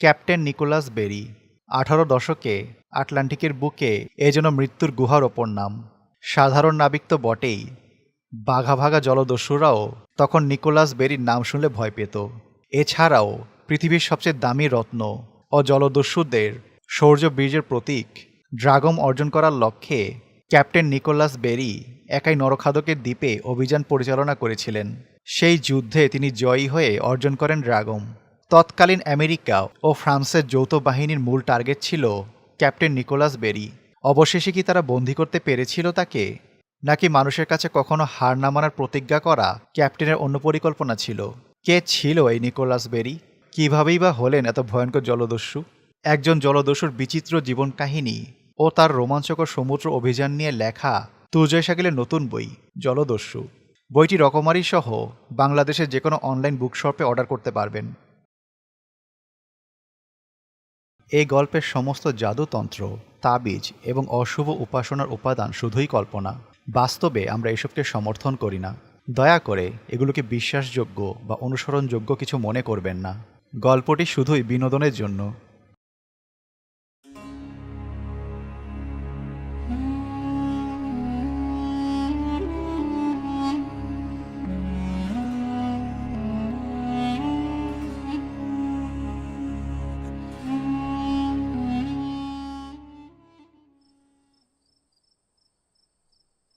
Captain Nicolas বেরি, আঠারো দশকে আটলান্টিকের বুকে এ যেন মৃত্যুর গুহার ওপর নাম। সাধারণ নাবিক তো বটেই। বাঘা ভাগা জলদস্যুরাও তখন নিকোলাস বেরির নাম শুনলে ভয় পেত। এছাড়াও পৃথিবীর সবচেয়ে দামি রত্ন ও জলদস্যুদের শৌর্য বীর্যের প্রতীক ড্রাগম অর্জন করার লক্ষ্যে ক্যাপ্টেন নিকোলাস বেরি একাই নরখাদকের দ্বীপে অভিযান পরিচালনা করেছিলেন। সেই যুদ্ধে তিনি জয়ী হয়ে অর্জন করেন ড্রাগম। তৎকালীন আমেরিকা ও ফ্রান্সের যৌথ বাহিনীর মূল টার্গেট ছিল ক্যাপ্টেন নিকোলাস বেরি। অবশেষে কি তারা বন্দি করতে পেরেছিল তাকে? নাকি মানুষের কাছে কখনো হার না মানার প্রতিজ্ঞা করা ক্যাপ্টেনের অন্য পরিকল্পনা ছিল? কে ছিল এই নিকোলাস বেরি? কীভাবেই বা হলেন এত ভয়ঙ্কর জলদস্যু? একজন জলদস্যুর বিচিত্র জীবন কাহিনী ও তার রোমাঞ্চকর সমুদ্র অভিযান নিয়ে লেখা তুজয় শাকিলের নতুন বই, জলদস্যু। বইটি রকমারি সহ বাংলাদেশের যে কোনো অনলাইন বুকশপে অর্ডার করতে পারবেন। এই গল্পের সমস্ত জাদুতন্ত্র, তাবিজ এবং অশুভ উপাসনার উপাদান শুধুই কল্পনা। বাস্তবে আমরা এসবকে সমর্থন করি না। দয়া করে এগুলোকে বিশ্বাসযোগ্য বা অনুসরণযোগ্য কিছু মনে করবেন না। গল্পটি শুধুই বিনোদনের জন্য।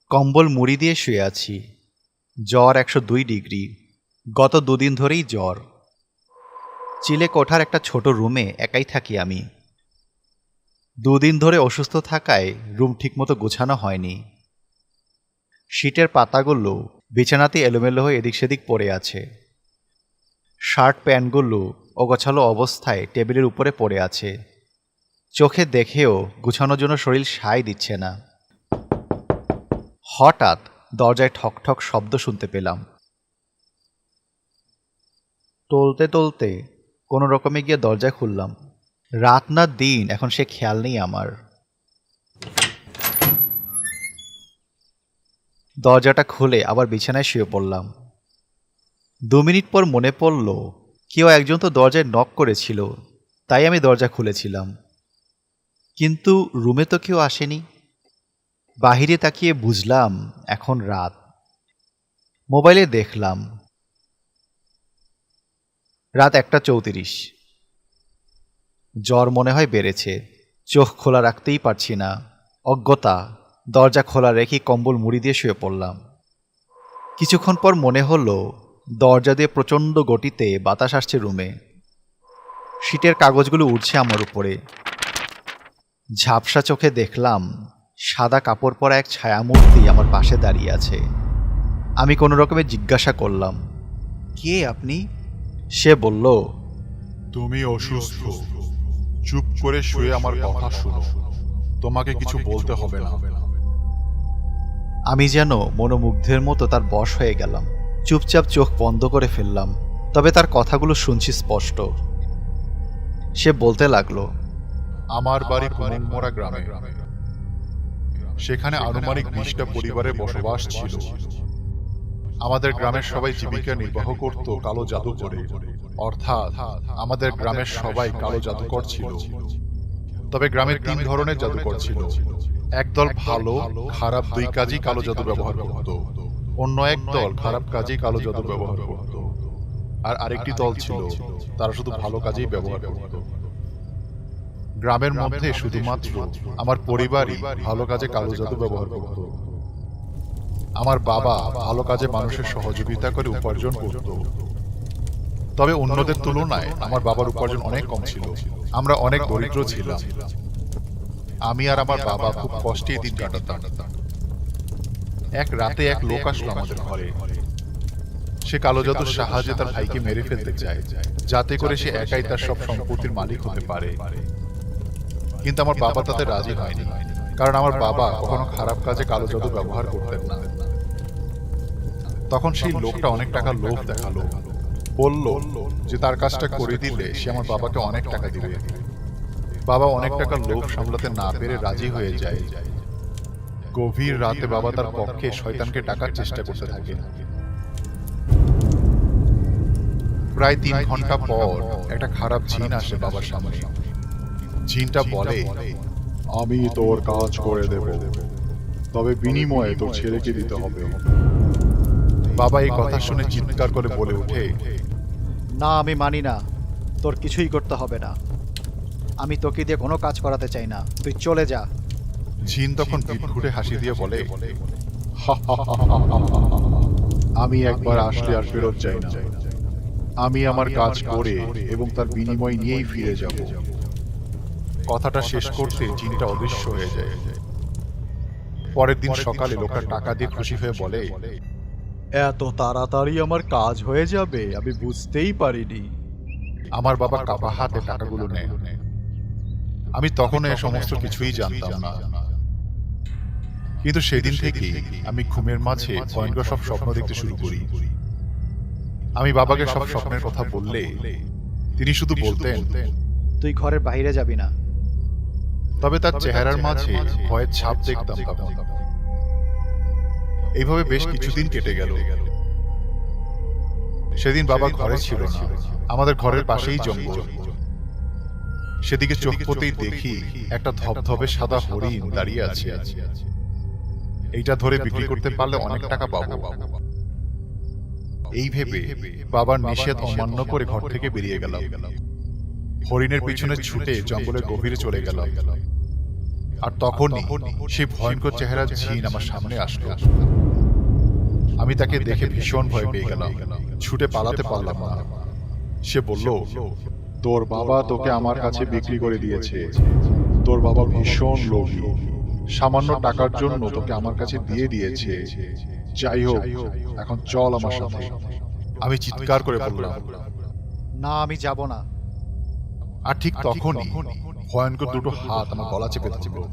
কম্বল মুড়ি দিয়ে শুয়ে আছি। জ্বর একশো দুই ডিগ্রি। গত দুদিন ধরেই জ্বর। চিলে কোঠার একটা ছোট রুমে একাই থাকি আমি। দুদিন ধরে অসুস্থ থাকায় রুম ঠিকমতো গোছানো হয়নি। শীটের পাতাগুলো বিছানাতে এলোমেলো হয়ে এদিক সেদিক পড়ে আছে। শার্ট প্যান্টগুলো অগোছালো অবস্থায় টেবিলের উপরে পড়ে আছে। চোখে দেখেও গুছানোর জন্য শরীর সায় দিচ্ছে না। হঠাৎ দরজায় ঠক ঠক শব্দ শুনতে পেলাম। টলতে টলতে কোনো রকমে গিয়ে দরজা খুললাম। রাত না দিন, এখন সে খেয়াল নেই আমার। দরজাটা খুলে আবার বিছানায় শুয়ে পড়লাম। দু মিনিট পর মনে পড়ল, কেউ একজন তো দরজায় নক করেছিল, তাই আমি দরজা খুলেছিলাম। কিন্তু রুমে তো কেউ আসেনি। বাহিরে তাকিয়ে বুঝলাম, এখন রাত। মোবাইলে দেখলাম, রাত একটা চৌত্রিশ। জ্বর মনে হয় বেড়েছে, চোখ খোলা রাখতেই পারছি না। অজ্ঞতা, দরজা খোলা রেখে কম্বল মুড়ি দিয়ে শুয়ে পড়লাম। কিছুক্ষণ পর মনে হলো, দরজা দিয়ে প্রচণ্ড গতিতে বাতাস আসছে রুমে। শীটের কাগজগুলো উঠছে আমার উপরে। ঝাপসা চোখে দেখলাম সাদা কাপড় পরা এক ছায়ামূর্তি আমার পাশে দাঁড়িয়ে আছে। আমি কোনো রকমে জিজ্ঞাসা করলাম কে আপনি? সে বলল তুমি অসুস্থ। চুপ করে শুয়ে আমার কথা শুনো। তোমাকে কিছু বলতে হবে না। আমি যেন মনোমুগ্ধের মতো তার বশ হয়ে গেলাম। চুপচাপ চোখ বন্ধ করে ফেললাম তবে তার কথাগুলো শুনছি স্পষ্ট। সে বলতে লাগল আমার বাড়ি পুনমরা গ্রামে। সেখানে আনুমানিক বিশটা পরিবারের বসবাস ছিল। আমাদের গ্রামের সবাই জীবিকা নির্বাহ করত কালো জাদু করে অর্থাৎ আমাদের গ্রামের সবাই কালো জাদুকর ছিল। তবে গ্রামের তিন ধরনের জাদুকর ছিল। একদল ভালো খারাপ দুই কাজই কালো জাদু ব্যবহার করত। অন্য এক দল খারাপ কাজেই কালো জাদু ব্যবহার করত। আর আরেকটি দল ছিল তারা শুধু ভালো কাজেই ব্যবহার করত। গ্রামের মধ্যে শুধুমাত্র আমার পরিবারই ভালো কাজে কালো জাদু ব্যবহার করত। আমার বাবা ভালো কাজে মানুষের সহযোগিতা করে উপার্জন করত। তবে অন্যদের তুলনায় আমার বাবার উপার্জন অনেক কম ছিল। আমরা অনেক দরিদ্র ছিলাম। আমি আর আমার বাবা খুব কষ্টে দিন কাটাতাম। এক রাতে এক লোক আসলো আমাদের ঘরে। সে কালো জাদুর সাহায্যে তার ভাইকে মেরে ফেলতে চায়। যাতে করে সে একাই তার সব সম্পত্তির মালিক হতে পারে। কিন্তু আমার বাবা তাতে রাজি হয়নি। কারণ আমার বাবা কখনো খারাপ কাজে কালো জাদু ব্যবহার করতেন না। তখন সেই লোকটা অনেক টাকা লোভ দেখাল। বলল যে তার কাজটা করে দিলে সে আমার বাবাকে অনেক টাকা দিবে। বাবা অনেক টাকা লোভ সামলাতে না পেরে রাজি হয়ে যায়। গভীর রাতে বাবা তার পক্ষে শয়তানকে ডাকার চেষ্টা করতে থাকে। প্রায় তিন ঘণ্টা পর একটা খারাপ জিন আসে বাবার সামনে। জিনটা বলে আমি তোর কাজ করে দেব। তবে বিনিময়ে তোর ছেলেকে দিতে হবে। বাবা এই কথা শুনে চিৎকার করে বলে ওঠে না আমি মানি না। তোর কিছুই করতে হবে না। আমি তোকে দিয়ে কোনো কাজ করাতে চাই না। তুই চলে যা। জিন তখন বিটঘুটে হাসি দিয়ে বলে আমি একবার আসলে আর ফেরত যাই না। আমি আমার কাজ করে এবং তার বিনিময় নিয়েই ফিরে যাব। কথাটা শেষ করতে জিনটা অদৃশ্য হয়ে যায়। পরের দিন সকালে লোকটা টাকা দিয়ে খুশি হয়ে বলে এত তাড়াতাড়ি আমার কাজ হয়ে যাবে আমি বুঝতেই পারিনি। আমার বাবা কাপা হাতে টাকাগুলো নেয়। আমি তখন এ সমস্ত কিছুই জানতাম না। কিন্তু সেদিন থেকে আমি ঘুমের মাঝে ভয়ঙ্কর সব স্বপ্ন দেখতে শুরু করি। আমি বাবাকে সব স্বপ্নের কথা বললে তিনি শুধু বলতেন তুই ঘরের বাইরে যাবি না তবে তার চেহারার মাঝে ভয়ের ছাপ দেখতাম তখন। এইভাবে বেশ কিছুদিন কেটে গেল। সেদিন বাবা ঘরে ছিল না। আমাদের ঘরের পাশেই জঙ্গল। সেদিকে চোখ পতেই দেখি একটা ধবধবে সাদা হরিণ দাঁড়িয়ে আছে। এইটা ধরে বিক্রি করতে পারলে অনেক টাকা পাবো। এই ভেবে বাবার নিষেধ অমান্য করে ঘর থেকে বেরিয়ে গেলাম। হরিণের পিছনে ছুটে জঙ্গলের গভীরে চলে গেলাম। আর তখনই সেই ভয়ঙ্কর চেহারার ঝিন আমার সামনে আসলো। আমি তাকে দেখে ভীষণ ভয় পেয়ে গেলাম। ছুটে পালাতে পারলাম না। সে বলল তোর বাবা তোকে আমার কাছে বিক্রি করে দিয়েছে। তোর বাবা ভীষণ লোভী। সামান্য টাকার জন্য তোকে আমার কাছে দিয়ে দিয়েছে। যাই হোক এখন চল আমার সাথে। আমি চিৎকার করে বললাম। না আমি যাব না। আর ঠিক তখনই ভয়ঙ্কর দুটো হাত আমার গলা চেপে ধরল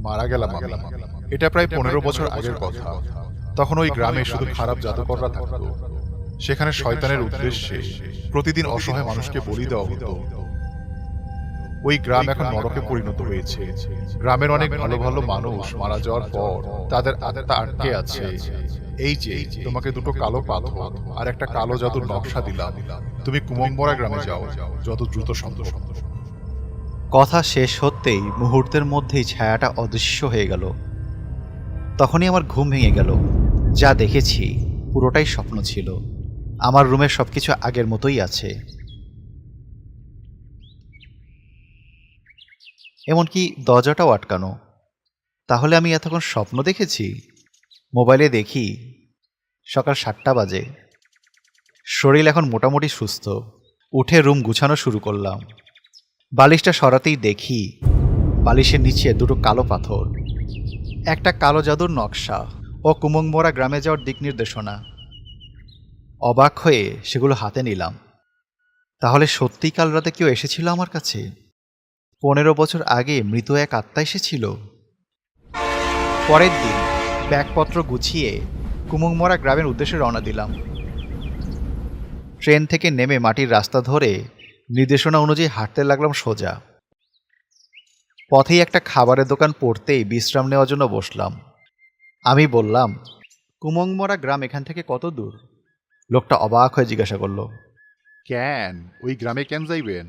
মারা গেলাম আমি। এটা প্রায় পনেরো বছর আগের কথা। তখন ওই গ্রামে শুধু খারাপ জাদুকররা থাকতো। সেখানে শয়তানের উদ্দেশ্যে প্রতিদিন অসহায় মানুষকে বলি দেওয়া হতো। ওই গ্রাম এখন নরকে পরিণত হয়েছে। গ্রামের অনেক ভালো ভালো মানুষ মারা যাওয়ার পর তাদের আত্মা আটকে আছে। এই যে তোমাকে দুটো কালো পাথর আর একটা কালো জাদুর নকশা দিলাম। তুমি কুমংবরা গ্রামে যাও, যত দ্রুত সম্ভব। কথা শেষ হতেই মুহূর্তের মধ্যেই ছায়াটা অদৃশ্য হয়ে গেল। তখনই আমার ঘুম ভেঙে গেল। যা দেখেছি, পুরোটাই স্বপ্ন ছিল। আমার রুমের সবকিছু আগের মতোই আছে। এমনকি দরজাটাও আটকানো। তাহলে আমি এতক্ষণ স্বপ্ন দেখেছি? মোবাইলে দেখি, সকাল সাতটা বাজে। শরীর এখন মোটামুটি সুস্থ। উঠে রুম গুছানো শুরু করলাম। বালিশটা সরাতেই দেখি বালিশের নিচে দুটো কালো পাথর। একটা কালো জাদুর নকশা ও কুমংমোরা গ্রামে যাওয়ার দিক নির্দেশনা। অবাক হয়ে সেগুলো হাতে নিলাম। তাহলে সত্যিই কাল রাতে কেউ এসেছিল আমার কাছে? পনেরো বছর আগে মৃত এক আত্মা এসেছিল? পরের দিন ব্যাগপত্র গুছিয়ে কুমংমরা গ্রামের উদ্দেশ্যে রওনা দিলাম। ট্রেন থেকে নেমে মাটির রাস্তা ধরে নির্দেশনা অনুযায়ী হাঁটতে লাগলাম সোজা। পথেই একটা খাবারের দোকান পড়তেই বিশ্রাম নেওয়ার জন্য বসলাম। আমি বললাম, কুমংমরা গ্রাম এখান থেকে কত দূর? লোকটা অবাক হয়ে জিজ্ঞাসা করল, কেন? ওই গ্রামে কেন যাইবেন?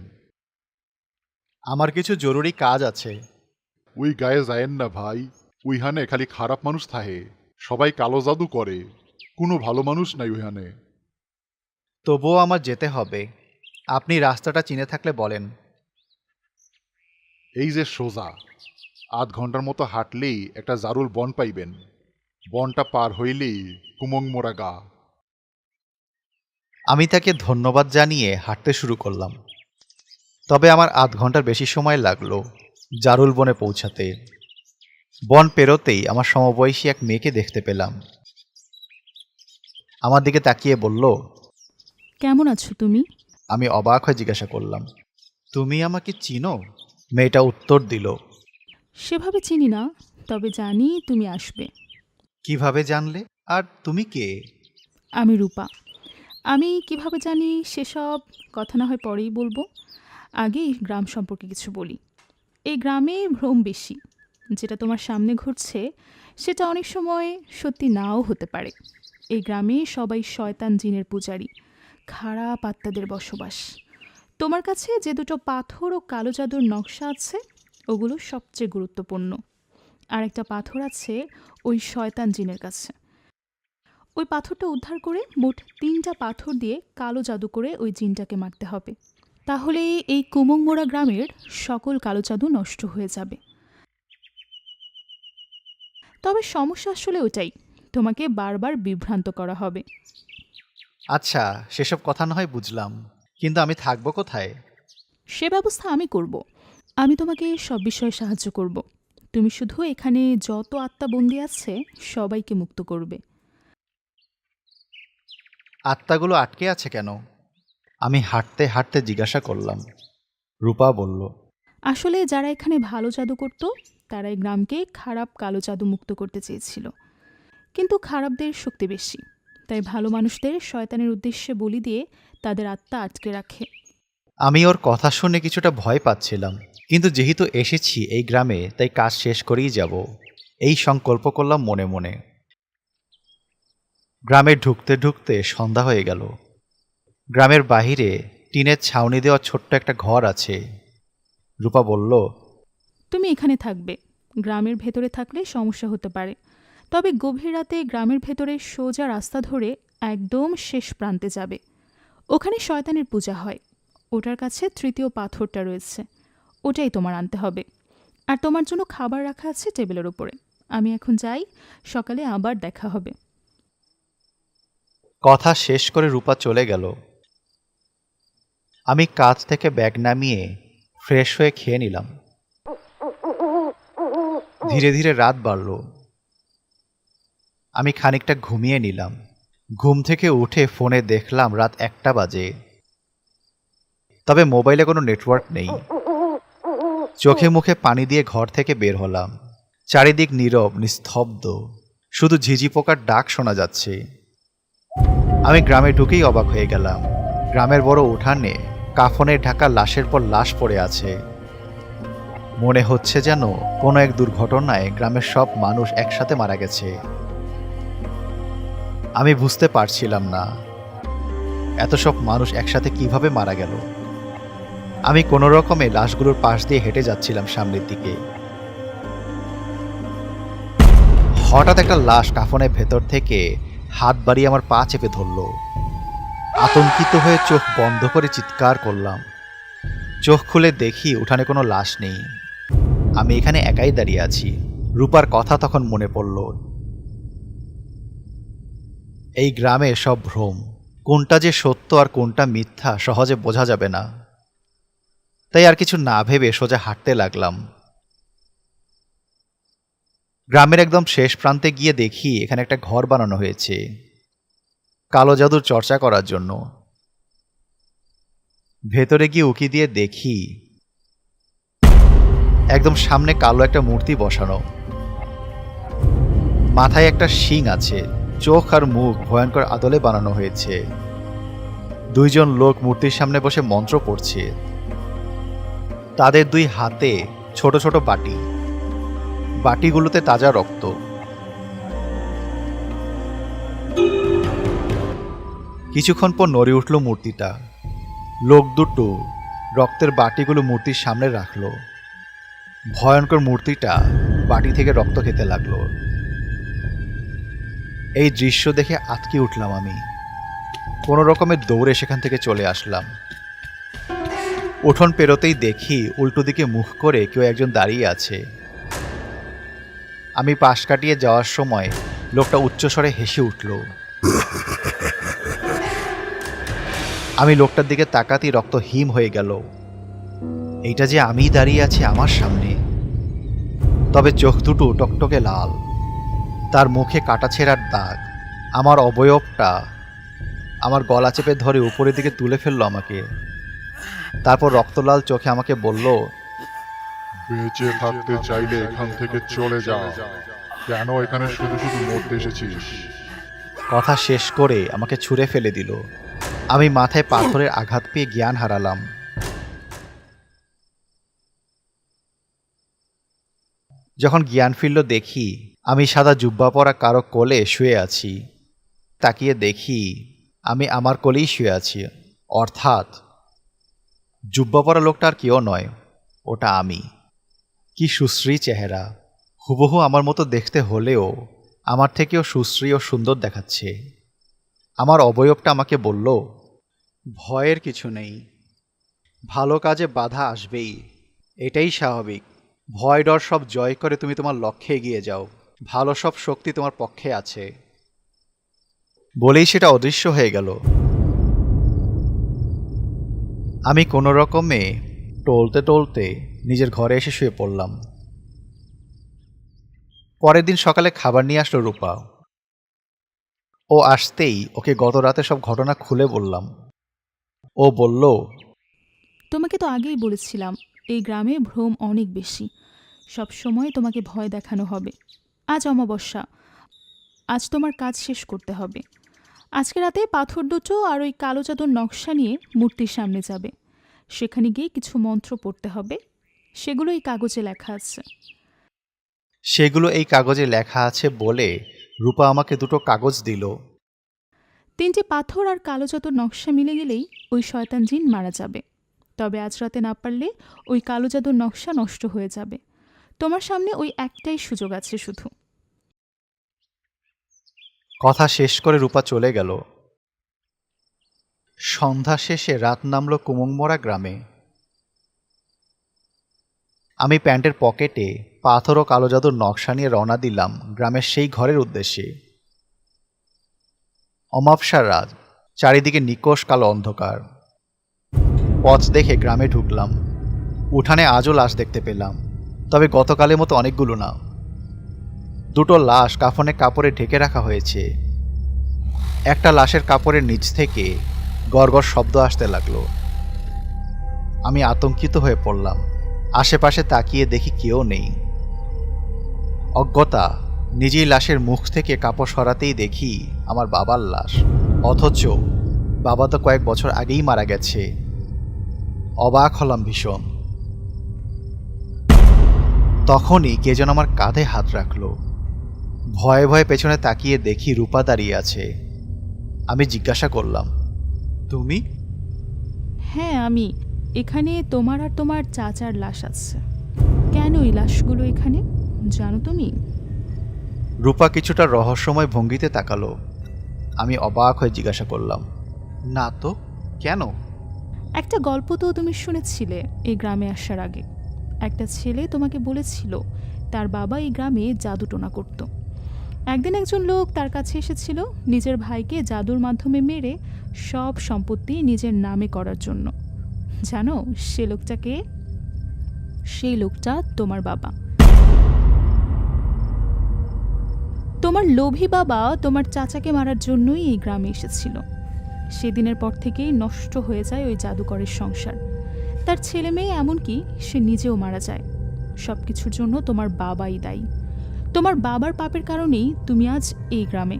আমার কিছু জরুরি কাজ আছে। ওই গায়ে যায়েন না ভাই, উইহানে খালি খারাপ মানুষ থাহে সবাই কালো জাদু করে, কোনো ভালো মানুষ নাই উইহানে। তবুও আমার যেতে হবে। আপনি রাস্তাটা চিনে থাকলে বলেন। এই যে সোজা আধ ঘণ্টার মতো হাঁটলেই একটা জারুল বন পাইবেন। বনটা পার হইলেই কুমং মোরা গা। আমি তাকে ধন্যবাদ জানিয়ে হাঁটতে শুরু করলাম। তবে আমার আধ ঘণ্টার বেশি সময় লাগল জারুল বনে পৌঁছাতে। বন পেরোতেই আমার সমবয়সী এক মেয়েকে দেখতে পেলাম। আমার দিকে তাকিয়ে বলল কেমন আছো তুমি? আমি অবাক হয়ে জিজ্ঞাসা করলাম তুমি আমাকে চিনো? মেয়েটা উত্তর দিল সেভাবে চিনি না তবে জানি তুমি আসবে। কীভাবে জানলে? আর তুমি কে? আমি রূপা। আমি কীভাবে জানি সেসব কথা না হয় পরেই বলব। আগেই গ্রাম সম্পর্কে কিছু বলি। এই গ্রামে ভ্রম বেশি। যেটা তোমার সামনে ঘটছে সেটা অনেক সময় সত্যি নাও হতে পারে। এই গ্রামে সবাই শয়তান জিনের পূজারী। খারাপ আত্মাদের বসবাস। তোমার কাছে যে দুটো পাথর ও কালো জাদুর নকশা আছে, ওগুলো সবচেয়ে গুরুত্বপূর্ণ। আর একটা পাথর আছে ওই শয়তান জিনের কাছে। ওই পাথরটা উদ্ধার করে মোট তিনটা পাথর দিয়ে কালো জাদু করে ওই জিনটাকে মারতে হবে। তাহলে এই কুমংমোড়া গ্রামের সকল কালো জাদু নষ্ট হয়ে যাবে। তবে সমস্যা আসলে ওটাই তোমাকে বারবার বিভ্রান্ত করা হবে। আচ্ছা সেসব কথা না হয় বুঝলাম কিন্তু আমি থাকব কোথায়? সে ব্যবস্থা আমি করব। আমি তোমাকে সব বিষয়ে সাহায্য করব। তুমি শুধু এখানে যত আত্মা বন্দি আছে সবাইকে মুক্ত করবে। আত্মাগুলো আটকে আছে কেন? আমি হাঁটতে হাঁটতে জিজ্ঞাসা করলাম। রূপা বলল আসলে যারা এখানে ভালো জাদু করত তারা এই গ্রামকে খারাপ কালো জাদু মুক্ত করতে চেয়েছিল। কিন্তু খারাপদের শক্তি বেশি। তাই ভালো মানুষদের শয়তানের উদ্দেশ্যে বলি দিয়ে তাদের আত্মা আটকে রাখে। আমি ওর কথা শুনে কিছুটা ভয় পাচ্ছিলাম কিন্তু যেহেতু এসেছি এই গ্রামে তাই কাজ শেষ করেই যাব এই সংকল্প করলাম মনে মনে। গ্রামে ঢুকতে ঢুকতে সন্ধ্যা হয়ে গেল। গ্রামের বাহিরে টিনের ছাউনি দেওয়া ছোট্ট একটা ঘর আছে। রূপা বলল তুমি এখানে থাকবে। গ্রামের ভেতরে থাকলে সমস্যা হতে পারে। তবে গভীর রাতে গ্রামের ভেতরে সোজা রাস্তা ধরে একদম শেষ প্রান্তে যাবে। ওখানে শয়তানের পূজা হয়। ওটার কাছে তৃতীয় পাথরটা রয়েছে। ওটাই তোমার আনতে হবে। আর তোমার জন্য খাবার রাখা আছে টেবিলের উপরে। আমি এখন যাই, সকালে আবার দেখা হবে। কথা শেষ করে রূপা চলে গেল। আমি কাজ থেকে ব্যাগ নামিয়ে ফ্রেশ হয়ে খেয়ে নিলাম। ধীরে ধীরে রাত বাড়ল। আমি খানিকটা ঘুমিয়ে নিলাম। ঘুম থেকে উঠে ফোনে দেখলাম রাত একটা বাজে। তবে মোবাইলে কোনো নেটওয়ার্ক নেই। চোখে মুখে পানি দিয়ে ঘর থেকে বের হলাম। চারিদিক নীরব, নিস্তব্ধ। শুধু ঝিঝি পোকার ডাক শোনা যাচ্ছে। আমি গ্রামে ঢুকেই অবাক হয়ে গেলাম। গ্রামের বড় উঠানে কাফনে ঢাকা লাশের পর লাশ পড়ে আছে। মনে হচ্ছে যেন কোনো এক দুর্ঘটনায় গ্রামের সব মানুষ একসাথে মারা গেছে। আমি বুঝতে পারছিলাম না। এত সব মানুষ একসাথে কীভাবে মারা গেল? আমি কোনো রকমে লাশগুলোর পাশ দিয়ে হেঁটে যাচ্ছিলাম সামনের দিকে। হঠাৎ একটা লাশ কাফনের ভেতর থেকে হাত বাড়িয়ে আমার পা চেপে ধরল। আতঙ্কিত হয়ে চোখ বন্ধ করে চিৎকার করলাম। চোখ খুলে দেখি উঠানে কোনো লাশ নেই। আমি এখানে একাই দাঁড়িয়ে আছি। রূপার কথা তখন মনে পড়ল। এই গ্রামে সব ভ্রম। কোনটা যে সত্য আর কোনটা মিথ্যা সহজে বোঝা যাবে না। তাই আর কিছু না ভেবে সোজা হাঁটতে লাগলাম। গ্রামের একদম শেষ প্রান্তে গিয়ে দেখি এখানে একটা ঘর বানানো হয়েছে। কালো জাদুর চর্চা করার জন্য। ভেতরে গিয়ে উকি দিয়ে দেখি একদম সামনে কালো একটা মূর্তি বসানো। মাথায় একটা শিং আছে। চোখ আর মুখ ভয়ঙ্কর আদলে বানানো হয়েছে। দুইজন লোক মূর্তির সামনে বসে মন্ত্র পড়ছে। তাদের দুই হাতে ছোট ছোট বাটি। বাটিগুলোতে তাজা রক্ত। কিছুক্ষণ পর নড়ে উঠল মূর্তিটা। লোক দুটো রক্তের বাটিগুলো মূর্তির সামনে রাখল। ভয়ঙ্কর মূর্তিটা বাটি থেকে রক্ত খেতে লাগল। এই দৃশ্য দেখে আটকে উঠলাম আমি। কোনো রকমের দৌড়ে সেখান থেকে চলে আসলাম। উঠোন পেরোতেই দেখি উল্টো দিকে মুখ করে কেউ একজন দাঁড়িয়ে আছে। আমি পাশ কাটিয়ে যাওয়ার সময় লোকটা উচ্চস্বরে হেসে উঠল। আমি লোকটার দিকে তাকাতেই রক্ত হিম হয়ে গেল। এইটা যে আমি দাঁড়িয়ে আছি আমার সামনে। তবে চোখ দুটো টকটকে লাল। তার মুখে কাটা ছেঁড়ার দাগ আমার অবয়বটা আমার গলা চেপে ধরে উপরের দিকে তুলে ফেলল আমাকে। তারপর রক্তলাল চোখে আমাকে বলল বেঁচে থাকতে চাইলে এখান থেকে চলে যা। কেন এখানে শুধু শুধু মরতে এসেছিস? কথা শেষ করে আমাকে ছুঁড়ে ফেলে দিল। আমি মাথায় পাথরের আঘাত পেয়ে জ্ঞান হারালাম। যখন জ্ঞান ফিরল দেখি, আমি সাদা জুব্বা পরা কারও কোলে শুয়ে আছি। তাকিয়ে দেখি, আমি আমার কোলেই শুয়ে আছি। অর্থাৎ, জুব্বা পরা লোকটা আর কেউ নয়, ওটা আমি। কি সুশ্রী চেহারা। হুবহু আমার মতো দেখতে হলেও আমার থেকেও সুশ্রী ও সুন্দর দেখাচ্ছে। আমার অবয়বটা আমাকে বলল, ভয়ের কিছু নেই। ভালো কাজে বাধা আসবেই। এটাই স্বাভাবিক। ভয় ডর সব জয় করে তুমি তোমার লক্ষ্যে এগিয়ে যাও। ভালো সব শক্তি তোমার পক্ষে আছে। বলেই সেটা অদৃশ্য হয়ে গেল। আমি কোনো রকমে টলতে টলতে নিজের ঘরে এসে শুয়ে পড়লাম। পরের দিন সকালে খাবার নিয়ে আসলো রূপা। ও আসতেই ওকে গত রাতে সব ঘটনা খুলে বললাম। ও বলল, তোমাকে তো আগেই বলেছিলাম, এই গ্রামে ভ্রম অনেক বেশি। সব সময় তোমাকে ভয় দেখানো হবে। আজ অমাবস্যা। আজ তোমার কাজ শেষ করতে হবে। আজকে রাতে পাথর দুটো আর ওই কালো চাদর নকশা নিয়ে মূর্তির সামনে যাবে। সেখানে গিয়ে কিছু মন্ত্র পড়তে হবে। সেগুলো এই কাগজে লেখা আছে। সেগুলো এই কাগজে লেখা আছে বলে রূপা আমাকে দুটো কাগজ দিল। তিনটি পাথর আর কালো চাদর নকশা মিলে গেলেই ওই শয়তান জিন মারা যাবে। তবে আজ রাতে না পারলে ওই কালো জাদুর নকশা নষ্ট হয়ে যাবে। তোমার সামনে ওই একটাই সুযোগ আছে শুধু। কথা শেষ করে রূপা চলে গেল। সন্ধ্যা শেষে রাত নামল কুমংমরা গ্রামে। আমি প্যান্টের পকেটে পাথর ও কালো জাদুর নকশা নিয়ে রওনা দিলাম গ্রামের সেই ঘরের উদ্দেশ্যে। অমাবসার রাত, চারিদিকে নিকোষ কালো অন্ধকার। পথ দেখে গ্রামে ঢুকলাম। উঠানে আজও লাশ দেখতে পেলাম। তবে গতকালের মতো অনেকগুলো না দুটো লাশ কাফনে কাপড়ে ঢেকে রাখা হয়েছে। একটা লাশের কাপড়ের নিচ থেকে গড়গড় শব্দ আসতে লাগল। আমি আতঙ্কিত হয়ে পড়লাম। আশেপাশে তাকিয়ে দেখি কেউ নেই। অজ্ঞতা নিজেই লাশের মুখ থেকে কাপড় সরাতেই দেখি আমার বাবার লাশ। অথচ বাবা তো কয়েক বছর আগেই মারা গেছে। অবাক হলাম ভীষণ। তখনই কে যেন আমার কাঁধে হাত রাখল। ভয়ে ভয়ে পেছনে তাকিয়ে দেখি রূপা দাঁড়িয়ে আছে। আমি জিজ্ঞাসা করলাম তুমি? হ্যাঁ আমি। এখানে তোমার আর তোমার চাচার লাশ আছে। কেন এই লাশগুলো এখানে? জানো তুমি? রূপা কিছুটা রহস্যময় ভঙ্গিতে তাকালো। আমি অবাক হয়ে জিজ্ঞাসা করলাম না তো কেন? একটা গল্প তো তুমি শুনেছিলে এই গ্রামে আসার আগে। একটা ছেলে তোমাকে বলেছিল, তার বাবা এই গ্রামে জাদুটোনা করত। একদিন একজন লোক তার কাছে এসেছিল নিজের ভাইকে জাদুর মাধ্যমে মেরে সব সম্পত্তি নিজের নামে করার জন্য। জানো, সে লোকটাকে সেই লোকটা তোমার বাবা। তোমার লোভী বাবা তোমার চাচাকে মারার জন্যই এই গ্রামে এসেছিল। সেদিনের পর থেকেই নষ্ট হয়ে যায় ওই জাদুকরের সংসার। তার ছেলে মেয়ে এমনকি সে নিজেও মারা যায়। সব কিছুর জন্য তোমার বাবাই দায়ী। তোমার বাবার পাপের কারণেই তুমি আজ এই গ্রামে।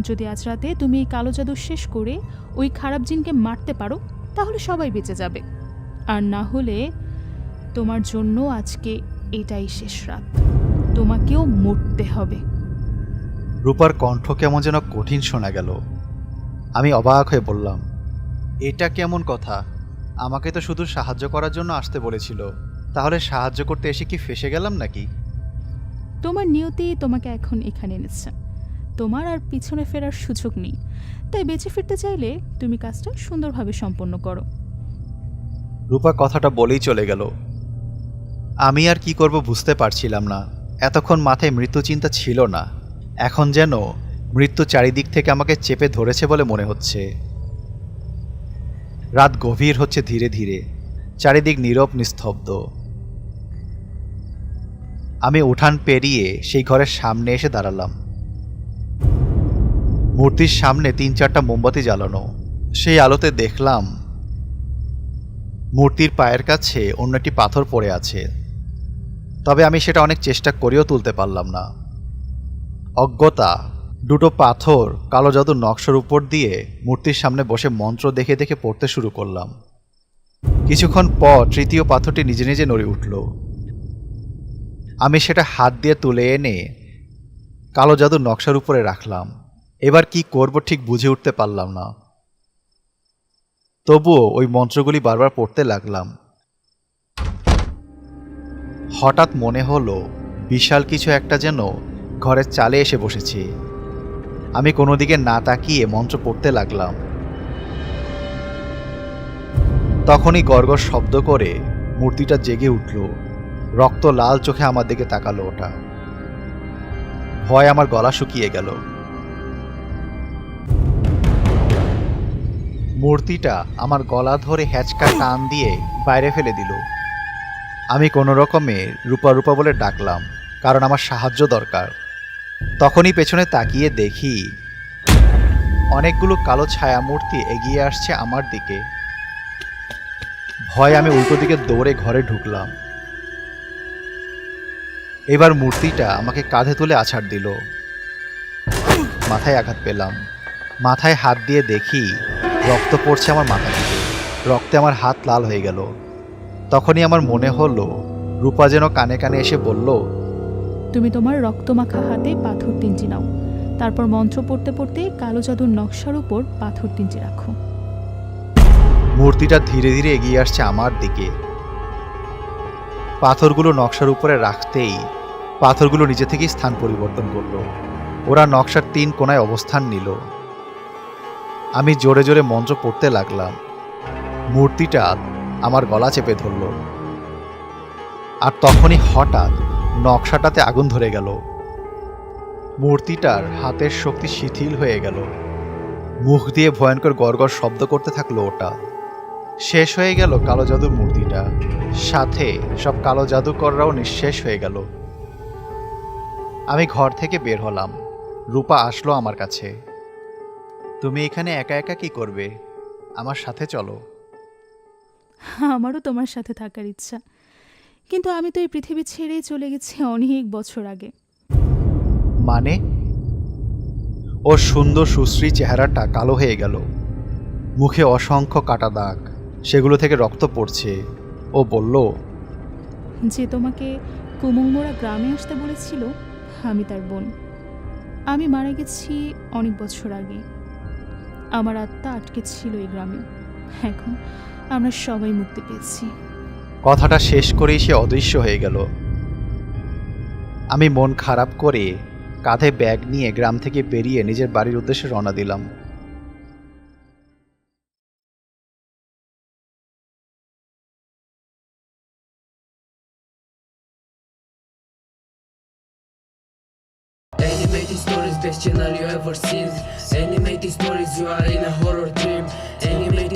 যদি আজ রাতে তুমি এই কালো জাদু শেষ করে ওই খারাপ জিনকে মারতে পারো, তাহলে সবাই বেঁচে যাবে। আর না হলে তোমার জন্য আজকে এটাই শেষ রাত। তোমাকেও মরতে হবে। রূপার কণ্ঠ কেমন যেন কঠিন শোনা গেল। আমি অবাক হয়ে বললাম, এটা কেমন কথা? আমাকে তো শুধু সাহায্য করার জন্য আসতে বলেছিল। তাহলে সাহায্য করতে এসে কি ফেসে গেলাম নাকি? তোমার নিয়তি তোমাকে এখন এখানে এনেছে। তোমার আর পিছনে ফেরার সুযোগ নেই। তাই বেঁচে ফিরতে চাইলে তুমি কাজটা সুন্দরভাবে সম্পন্ন করো। রূপা কথাটা বলেই চলে গেল। আমি আর কি করব বুঝতে পারছিলাম না। এতক্ষণ মাথায় মৃত্যু চিন্তা ছিল না। এখন যেন মৃত্যু চারিদিক থেকে আমাকে চেপে ধরেছে বলে মনে হচ্ছে। রাত গভীর হচ্ছে ধীরে ধীরে, চারিদিক নীরব নিস্তব্ধ। আমি উঠান পেরিয়ে সেই ঘরের সামনে এসে দাঁড়ালাম। মূর্তির সামনে তিন চারটা মোমবাতি জ্বালানো, সেই আলোতে দেখলাম মূর্তির পায়ের কাছে অন্য একটি পাথর পড়ে আছে। তবে আমি সেটা অনেক চেষ্টা করেও তুলতে পারলাম না। অজ্ঞতা দুটো পাথর, কালো জাদুর নকশার উপর দিয়ে মূর্তির সামনে বসে মন্ত্র দেখে দেখে পড়তে শুরু করলাম। কিছুক্ষণ পর তৃতীয় পাথরটি নিজে নিজে নড়ে উঠল। আমি সেটা হাত দিয়ে তুলে এনে কালো জাদুর নকশার উপরে রাখলাম। এবার কি করব ঠিক বুঝে উঠতে পারলাম না। তবুও ওই মন্ত্রগুলি বারবার পড়তে লাগলাম। হঠাৎ মনে হলো, বিশাল কিছু একটা যেন ঘরের চালে এসে বসেছে। আমি কোনো দিকে না তাকিয়ে মন্ত্র পড়তে লাগলাম। তখনই গড়গড় শব্দ করে মূর্তিটা জেগে উঠল। রক্ত লাল চোখে আমার দিকে তাকালো ওটা। ভয় আমার গলা শুকিয়ে গেল। মূর্তিটা আমার গলা ধরে হ্যাচকা টান দিয়ে বাইরে ফেলে দিল। আমি কোনো রকমে রূপা রূপা বলে ডাকলাম, কারণ আমার সাহায্য দরকার। তখনই পেছনে তাকিয়ে দেখি অনেকগুলো কালো ছায়া মূর্তি এগিয়ে আসছে আমার দিকে। ভয় আমি উল্টো দিকে দৌড়ে ঘরে ঢুকলাম। এবার মূর্তিটা আমাকে কাঁধে তুলে আছাড় দিল। মাথায় আঘাত পেলাম। মাথায় হাত দিয়ে দেখি রক্ত পড়ছে আমার মাথা থেকে রক্তে আমার হাত লাল হয়ে গেল। তখনই আমার মনে হলো, রূপা যেন কানে কানে এসে বলল তুমি তোমার রক্তমাখা হাতে পাথর তিনটি নাও। তারপর মন্ত্র পড়তে পড়তে কালো জাদুর নকশার উপর পাথর তিনটি রাখো। মূর্তিটা ধীরে ধীরে এগিয়ে আসছে আমার দিকে। পাথরগুলো নকশার উপরে রাখতেই পাথরগুলো নিজে থেকেই স্থান পরিবর্তন করল। ওরা নকশার তিন কোনায় অবস্থান নিল। আমি জোরে জোরে মন্ত্র পড়তে লাগলাম। মূর্তিটা আমার গলা চেপে ধরল। আর তখনই হঠাৎ নকশাটাতে আগুন ধরে গেল। মূর্তিটার হাতের শক্তি শিথিল হয়ে গেল। মুখ দিয়ে ভয়ঙ্কর গড়গড় শব্দ করতে থাকল ওটা। শেষ হয়ে গেল কালো জাদুর মূর্তিটা। সাথে সব কালো জাদুকররাও নিঃশেষ হয়ে গেল। আমি ঘর থেকে বের হলাম। রূপা আসলো আমার কাছে। তুমি এখানে একা একা কি করবে? আমার সাথে চলো। আমারও তোমার সাথে থাকার ইচ্ছা। কিন্তু আমি তো এই পৃথিবী ছেড়েই চলে গেছি অনেক বছর আগে। মানে? ওর সুন্দর সুশ্রী চেহারাটা কালো হয়ে গেল। মুখে অসংখ্য কাটা দাগ। সেগুলো থেকে রক্ত পড়ছে। ও বলল যে তোমাকে কুমুংমোড়া গ্রামে আসতে বলেছিল আমি তার বোন। আমি মারা গেছি অনেক বছর আগে। আমার আত্মা আটকে ছিল এই গ্রামে। এখন আমরা সবাই মুক্তি পেয়েছি। কথাটা শেষ করেই সে অদৃশ্য হয়ে গেল আমি মন খারাপ করে কাঁধে ব্যাগ নিয়ে গ্রাম থেকে বেরিয়ে নিজের বাড়ির উদ্দেশ্যে রওনা দিলাম Animated stories, best channel you ever seen. Animated stories, you are in a horror dream.